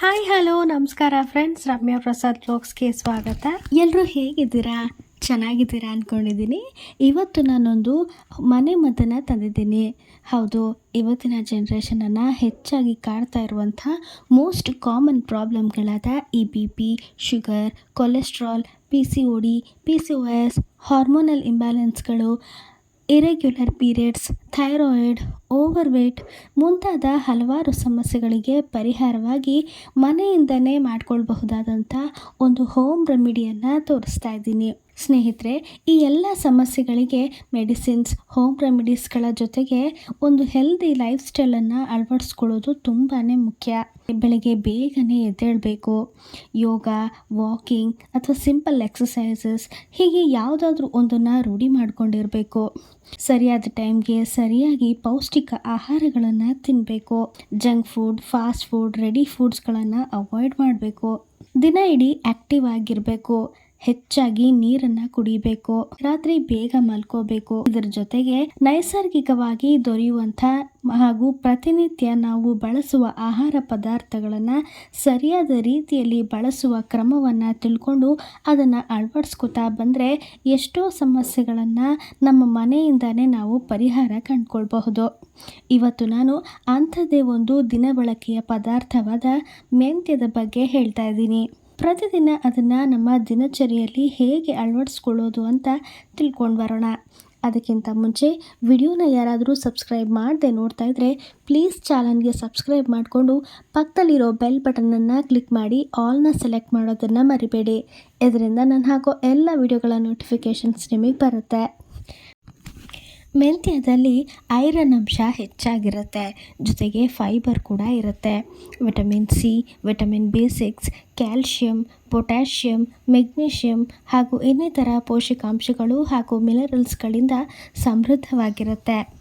Hi hello ನಮಸ್ಕಾರ friends Ramya Prasad ಬ್ಲಾಗ್ಸ್ಗೆ ಸ್ವಾಗತ. ಎಲ್ಲರೂ ಹೇಗಿದ್ದೀರಾ? ಚೆನ್ನಾಗಿದ್ದೀರಾ ಅಂದ್ಕೊಂಡಿದ್ದೀನಿ ಇವತ್ತು ನಾನೊಂದು ಮನೆ ಮದ್ದನ್ನು ತಂದಿದ್ದೀನಿ. ಹೌದು, ಇವತ್ತಿನ ಜನ್ರೇಷನನ್ನು ಹೆಚ್ಚಾಗಿ ಕಾಡ್ತಾ ಇರುವಂಥ ಮೋಸ್ಟ್ ಕಾಮನ್ ಪ್ರಾಬ್ಲಮ್ಗಳಾದ E B P sugar cholesterol P C O D P C O S hormonal ಇಂಬ್ಯಾಲೆನ್ಸ್ಗಳು irregular periods thyroid overweight ಮುಂತಾದ ಹಲವಾರು ಸಮಸ್ಯೆಗಳಿಗೆ ಪರಿಹಾರವಾಗಿ ಮನೆಯಿಂದಲೇ ಮಾಡಿಕೊಳ್ಬಹುದಾದಂಥ ಒಂದು ಹೋಮ್ ರೆಮಿಡಿಯನ್ನು ತೋರಿಸ್ತಾ ಇದ್ದೀನಿ. ಸ್ನೇಹಿತರೆ, ಈ ಎಲ್ಲ ಸಮಸ್ಯೆಗಳಿಗೆ ಮೆಡಿಸಿನ್ಸ್ ಹೋಮ್ ರೆಮಿಡೀಸ್ಗಳ ಜೊತೆಗೆ ಒಂದು ಹೆಲ್ದಿ ಲೈಫ್ ಸ್ಟೈಲನ್ನು ಅಳವಡಿಸ್ಕೊಳ್ಳೋದು ತುಂಬಾ ಮುಖ್ಯ. ಬೆಳಗ್ಗೆ ಬೇಗನೆ ಎದ್ದೇಳಬೇಕು. ಯೋಗ ವಾಕಿಂಗ್ ಅಥವಾ ಸಿಂಪಲ್ ಎಕ್ಸಸೈಸಸ್ ಹೀಗೆ ಯಾವುದಾದ್ರೂ ಒಂದನ್ನು ರೂಢಿ ಮಾಡ್ಕೊಂಡಿರಬೇಕು. ಸರಿಯಾದ ಟೈಮ್ಗೆ ಸರಿಯಾಗಿ ಪೌಷ್ಟಿಕ ಆಹಾರಗಳನ್ನು ತಿನ್ನಬೇಕು junk food fast food ready ಫುಡ್ಸ್ಗಳನ್ನು avoid ಮಾಡಬೇಕು. ದಿನ ಇಡೀ ಆ್ಯಕ್ಟಿವ್ ಆಗಿರಬೇಕು. ಹೆಚ್ಚಾಗಿ ನೀರನ್ನ ಕುಡಿಬೇಕು. ರಾತ್ರಿ ಬೇಗ ಮಲ್ಕೋಬೇಕು. ಇದರ ಜೊತೆಗೆ ನೈಸರ್ಗಿಕವಾಗಿ ದೊರೆಯುವಂತ ಹಾಗೂ ಪ್ರತಿನಿತ್ಯ ನಾವು ಬಳಸುವ ಆಹಾರ ಪದಾರ್ಥಗಳನ್ನು ಸರಿಯಾದ ರೀತಿಯಲ್ಲಿ ಬಳಸುವ ಕ್ರಮವನ್ನು ತಿಳ್ಕೊಂಡು ಅದನ್ನು ಅಳವಡಿಸ್ಕೊತಾ ಬಂದರೆ ಎಷ್ಟೋ ಸಮಸ್ಯೆಗಳನ್ನು ನಮ್ಮ ಮನೆಯಿಂದನೇ ನಾವು ಪರಿಹಾರ ಕಂಡುಕೊಳ್ಬಹುದು. ಇವತ್ತು ನಾನು ಅಂಥದ್ದೇ ಒಂದು ದಿನಬಳಕೆಯ ಪದಾರ್ಥವಾದ ಮೆಂತ್ಯದ ಬಗ್ಗೆ ಹೇಳ್ತಾ ಇದ್ದೀನಿ. ಪ್ರತಿದಿನ ಅದನ್ನು ನಮ್ಮ ದಿನಚರಿಯಲ್ಲಿ ಹೇಗೆ ಅಳವಡಿಸ್ಕೊಳ್ಳೋದು ಅಂತ ತಿಳ್ಕೊಂಡು ಬರೋಣ. ಅದಕ್ಕಿಂತ ಮುಂಚೆ ವಿಡಿಯೋನ ಯಾರಾದರೂ ಸಬ್ಸ್ಕ್ರೈಬ್ ಮಾಡದೆ ನೋಡ್ತಾ ಇದ್ದರೆ ಪ್ಲೀಸ್ ಚಾನಲ್ಗೆ ಸಬ್ಸ್ಕ್ರೈಬ್ ಮಾಡಿಕೊಂಡು ಪಕ್ಕದಲ್ಲಿರೋ ಬೆಲ್ ಬಟನನ್ನು ಕ್ಲಿಕ್ ಮಾಡಿ ಆಲ್ನ ಸೆಲೆಕ್ಟ್ ಮಾಡೋದನ್ನು ಮರಿಬೇಡಿ. ಇದರಿಂದ ನಾನು ಹಾಕೋ ಎಲ್ಲ ವಿಡಿಯೋಗಳ ನೋಟಿಫಿಕೇಷನ್ಸ್ ನಿಮಗೆ ಬರುತ್ತೆ. ಮೆಂತ್ಯದಲ್ಲಿ ಐರನ್ ಅಂಶ ಹೆಚ್ಚಾಗಿರುತ್ತೆ. ಜೊತೆಗೆ ಫೈಬರ್ ಕೂಡ ಇರುತ್ತೆ. Vitamin C, vitamin B six, calcium, potassium, magnesium ಹಾಗೂ ಇನ್ನಿತರ ಪೋಷಕಾಂಶಗಳು ಹಾಗೂ ಮಿನರಲ್ಸ್ಗಳಿಂದ ಸಮೃದ್ಧವಾಗಿರುತ್ತೆ.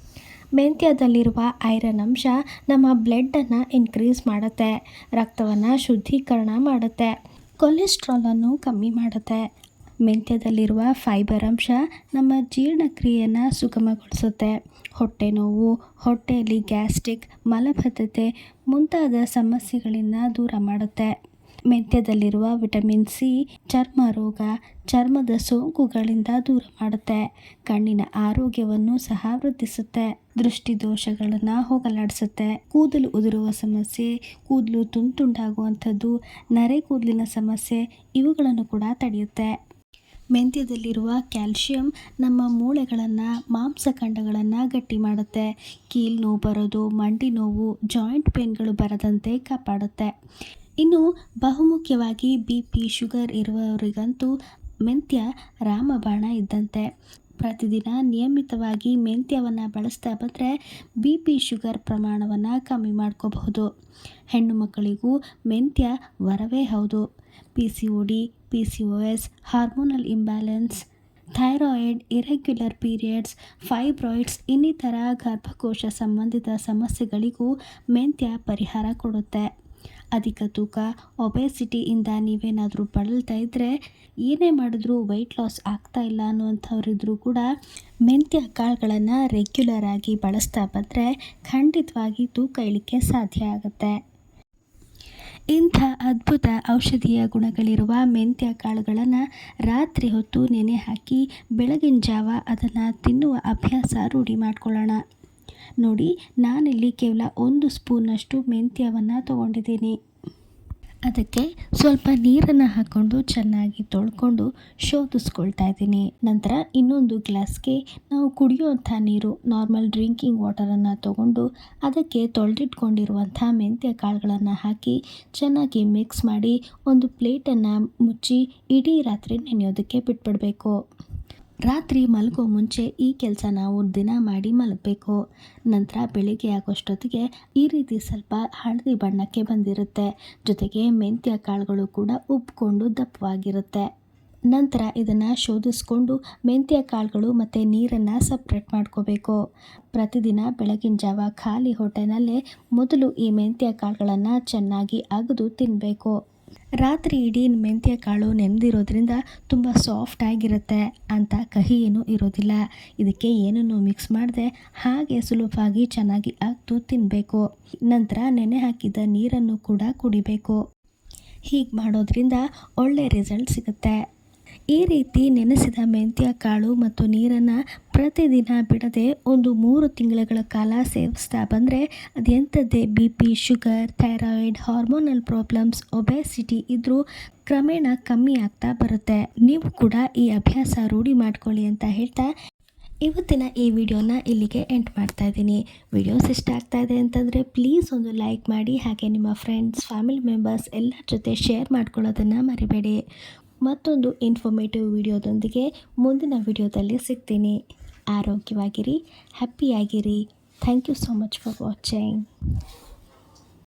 ಮೆಂತ್ಯದಲ್ಲಿರುವ ಐರನ್ ಅಂಶ ನಮ್ಮ ಬ್ಲಡ್ಡನ್ನು ಇನ್ಕ್ರೀಸ್ ಮಾಡುತ್ತೆ. ರಕ್ತವನ್ನು ಶುದ್ಧೀಕರಣ ಮಾಡುತ್ತೆ. ಕೊಲೆಸ್ಟ್ರಾಲನ್ನು ಕಮ್ಮಿ ಮಾಡುತ್ತೆ. ಮೆಂತ್ಯದಲ್ಲಿರುವ ಫೈಬರ್ ಅಂಶ ನಮ್ಮ ಜೀರ್ಣಕ್ರಿಯೆಯನ್ನು ಸುಗಮಗೊಳಿಸುತ್ತೆ. ಹೊಟ್ಟೆ ನೋವು, ಹೊಟ್ಟೆಯಲ್ಲಿ ಗ್ಯಾಸ್ಟ್ರಿಕ್ ಮಲಬದ್ಧತೆ ಮುಂತಾದ ಸಮಸ್ಯೆಗಳಿಂದ ದೂರ ಮಾಡುತ್ತೆ. ಮೆಂತ್ಯದಲ್ಲಿರುವ ವಿಟಮಿನ್ ಸಿ ಚರ್ಮ ರೋಗ, ಚರ್ಮದ ಸೋಂಕುಗಳಿಂದ ದೂರ ಮಾಡುತ್ತೆ. ಕಣ್ಣಿನ ಆರೋಗ್ಯವನ್ನು ಸಹ ವೃದ್ಧಿಸುತ್ತೆ. ದೃಷ್ಟಿ ದೋಷಗಳನ್ನು ಹೋಗಲಾಡಿಸುತ್ತೆ. ಕೂದಲು ಉದುರುವ ಸಮಸ್ಯೆ, ಕೂದಲು ತುಂಡುಂಡಾಗುವಂಥದ್ದು ನರೆ ಕೂದಲಿನ ಸಮಸ್ಯೆ ಇವುಗಳನ್ನು ಕೂಡ ತಡೆಯುತ್ತೆ. ಮೆಂತ್ಯದಲ್ಲಿರುವ ಕ್ಯಾಲ್ಶಿಯಂ ನಮ್ಮ ಮೂಳೆಗಳನ್ನು ಮಾಂಸಖಂಡಗಳನ್ನು ಗಟ್ಟಿ ಮಾಡುತ್ತೆ. ಕೀಲು ನೋವು ಬರೋದು, ಮಂಡಿ ನೋವು, ಜಾಯಿಂಟ್ ಪೇನ್ಗಳು ಬರದಂತೆ ಕಾಪಾಡುತ್ತೆ. ಇನ್ನು ಬಹುಮುಖ್ಯವಾಗಿ ಬಿ ಪಿ, ಶುಗರ್ ಇರುವವರಿಗಂತೂ ಮೆಂತ್ಯ ರಾಮಬಾಣ ಇದ್ದಂತೆ. ಪ್ರತಿದಿನ ನಿಯಮಿತವಾಗಿ ಮೆಂತ್ಯವನ್ನು ಬಳಸ್ತಾ ಬಂದರೆ ಬಿ ಪಿ, ಶುಗರ್ ಪ್ರಮಾಣವನ್ನು ಕಮ್ಮಿ ಮಾಡ್ಕೋಬಹುದು. ಹೆಣ್ಣು ಮಕ್ಕಳಿಗೂ ಮೆಂತ್ಯ ವರವೇ ಹೌದು. P C O P C O S hormonal imbalance thyroid irregular periods fibroids ಇನ್ನಿತರ ಗರ್ಭಕೋಶ ಸಂಬಂಧಿತ ಸಮಸ್ಯೆಗಳಿಗೂ ಮೆಂತ್ಯ ಪರಿಹಾರ ಕೊಡುತ್ತೆ. ಅಧಿಕ ತೂಕ ಒಬೆಸಿಟಿಯಿಂದ ನೀವೇನಾದರೂ ಬಳಲ್ತಾ ಇದ್ದರೆ ಏನೇ ಮಾಡಿದ್ರೂ ವೆಯ್ಟ್ ಲಾಸ್ ಆಗ್ತಾ ಇಲ್ಲ ಅನ್ನುವಂಥವ್ರಿದ್ರೂ ಕೂಡ ಮೆಂತ್ಯ ಕಾಳುಗಳನ್ನು ರೆಗ್ಯುಲರ್ ಆಗಿ ಬಳಸ್ತಾ ಬಂದರೆ ಖಂಡಿತವಾಗಿ ತೂಕ ಇಳಿಕೆ ಸಾಧ್ಯ ಆಗುತ್ತೆ. ಇಂಥ ಅದ್ಭುತ ಔಷಧೀಯ ಗುಣಗಳಿರುವ ಮೆಂತ್ಯ ಕಾಳುಗಳನ್ನು ರಾತ್ರಿ ಹೊತ್ತು ನೆನೆ ಹಾಕಿ ಬೆಳಗಿನ ಜಾವ ಅದನ್ನು ತಿನ್ನುವ ಅಭ್ಯಾಸ ರೂಢಿ ಮಾಡ್ಕೊಳ್ಳೋಣ. ನೋಡಿ, ನಾನಿಲ್ಲಿ ಕೇವಲ ಒಂದು ಸ್ಪೂನಷ್ಟು ಮೆಂತ್ಯವನ್ನು ತೊಗೊಂಡಿದ್ದೀನಿ. ಅದಕ್ಕೆ ಸ್ವಲ್ಪ ನೀರನ್ನು ಹಾಕ್ಕೊಂಡು ಚೆನ್ನಾಗಿ ತೊಳ್ಕೊಂಡು ಶೋಧಿಸ್ಕೊಳ್ತಾ ಇದ್ದೀನಿ. ನಂತರ ಇನ್ನೊಂದು ಗ್ಲಾಸ್ಗೆ ನಾವು ಕುಡಿಯುವಂಥ ನೀರು ನಾರ್ಮಲ್ ಡ್ರಿಂಕಿಂಗ್ ವಾಟರನ್ನು ತೊಗೊಂಡು ಅದಕ್ಕೆ ತೊಳೆದಿಟ್ಕೊಂಡಿರುವಂಥ ಮೆಂತ್ಯ ಕಾಳುಗಳನ್ನು ಹಾಕಿ ಚೆನ್ನಾಗಿ ಮಿಕ್ಸ್ ಮಾಡಿ ಒಂದು ಪ್ಲೇಟನ್ನು ಮುಚ್ಚಿ ಇಡೀ ರಾತ್ರಿ ನೆನೆಯೋದಕ್ಕೆ ಬಿಟ್ಬಿಡಬೇಕು. ರಾತ್ರಿ ಮಲಗೋ ಮುಂಚೆ ಈ ಕೆಲಸ ನಾವು ದಿನ ಮಾಡಿ ಮಲಗಬೇಕು. ನಂತರ ಬೆಳಿಗ್ಗೆ ಆಗೋಷ್ಟೊತ್ತಿಗೆ ಈ ರೀತಿ ಸ್ವಲ್ಪ ಹಳದಿ ಬಣ್ಣಕ್ಕೆ ಬಂದಿರುತ್ತೆ. ಜೊತೆಗೆ ಮೆಂತ್ಯ ಕಾಳುಗಳು ಕೂಡ ಉಬ್ಕೊಂಡು ದಪ್ಪವಾಗಿರುತ್ತೆ. ನಂತರ ಇದನ್ನು ಶೋಧಿಸ್ಕೊಂಡು ಮೆಂತ್ಯ ಕಾಳುಗಳು ಮತ್ತು ನೀರನ್ನು ಸಪ್ರೇಟ್ ಮಾಡ್ಕೋಬೇಕು. ಪ್ರತಿದಿನ ಬೆಳಗಿನ ಜಾವ ಖಾಲಿ ಹೊಟ್ಟೆನಲ್ಲೇ ಮೊದಲು ಈ ಮೆಂತ್ಯ ಕಾಳುಗಳನ್ನು ಚೆನ್ನಾಗಿ ಅಗೆದು ತಿನ್ನಬೇಕು ರಾತ್ರಿ ಇಡೀ ಮೆಂತ್ಯ ಕಾಳು ನೆನೆದಿರೋದ್ರಿಂದ ತುಂಬ ಸಾಫ್ಟ್ ಆಗಿರುತ್ತೆ ಅಂತ ಕಹಿ ಏನೂ ಇರೋದಿಲ್ಲ. ಇದಕ್ಕೆ ಏನನ್ನು ಮಿಕ್ಸ್ ಮಾಡಿದೆ ಹಾಗೆ ಸುಲಭವಾಗಿ ಚೆನ್ನಾಗಿ ಅಗ್ದು ತಿನ್ನಬೇಕು ನಂತರ ನೆನೆ ಹಾಕಿದ ನೀರನ್ನು ಕೂಡ ಕುಡಿಬೇಕು. ಹೀಗೆ ಮಾಡೋದ್ರಿಂದ ಒಳ್ಳೆ ರಿಸಲ್ಟ್ ಸಿಗುತ್ತೆ. ಈ ರೀತಿ ನೆನೆಸಿದ ಮೆಂತ್ಯ, ಕಾಳು ಮತ್ತು ನೀರನ್ನು ಪ್ರತಿದಿನ ಬಿಡದೆ ಒಂದು ಮೂರು ತಿಂಗಳುಗಳ ಕಾಲ ಸೇವಿಸ್ತಾ ಬಂದರೆ ಅದೆಂಥದ್ದೇ B P, sugar, thyroid, hormonal problems obesity ಇದ್ದರೂ ಕ್ರಮೇಣ ಕಮ್ಮಿ ಆಗ್ತಾ ಬರುತ್ತೆ. ನೀವು ಕೂಡ ಈ ಅಭ್ಯಾಸ ರೂಢಿ ಮಾಡ್ಕೊಳ್ಳಿ ಅಂತ ಹೇಳ್ತಾ ಇವತ್ತಿನ ಈ ವಿಡಿಯೋನ ಇಲ್ಲಿಗೆ ಎಂಡ್ ಮಾಡ್ತಾ ಇದ್ದೀನಿ. ವಿಡಿಯೋಸ್ ಇಷ್ಟ ಆಗ್ತಾ ಇದೆ ಅಂತಂದರೆ ಪ್ಲೀಸ್ ಒಂದು ಲೈಕ್ ಮಾಡಿ, ಹಾಗೆ ನಿಮ್ಮ ಫ್ರೆಂಡ್ಸ್, ಫ್ಯಾಮಿಲಿ ಮೆಂಬರ್ಸ್ ಎಲ್ಲರ ಜೊತೆ ಶೇರ್ ಮಾಡ್ಕೊಳ್ಳೋದನ್ನು ಮರಿಬೇಡಿ. ಮತ್ತೊಂದು ಇನ್ಫಾರ್ಮೇಟಿವ್ ವಿಡಿಯೋದೊಂದಿಗೆ ಮುಂದಿನ ವಿಡಿಯೋದಲ್ಲಿ ಸಿಗ್ತೀನಿ ಆರೋಗ್ಯವಾಗಿರಿ ಹ್ಯಾಪಿಯಾಗಿರಿ thank you so much for watching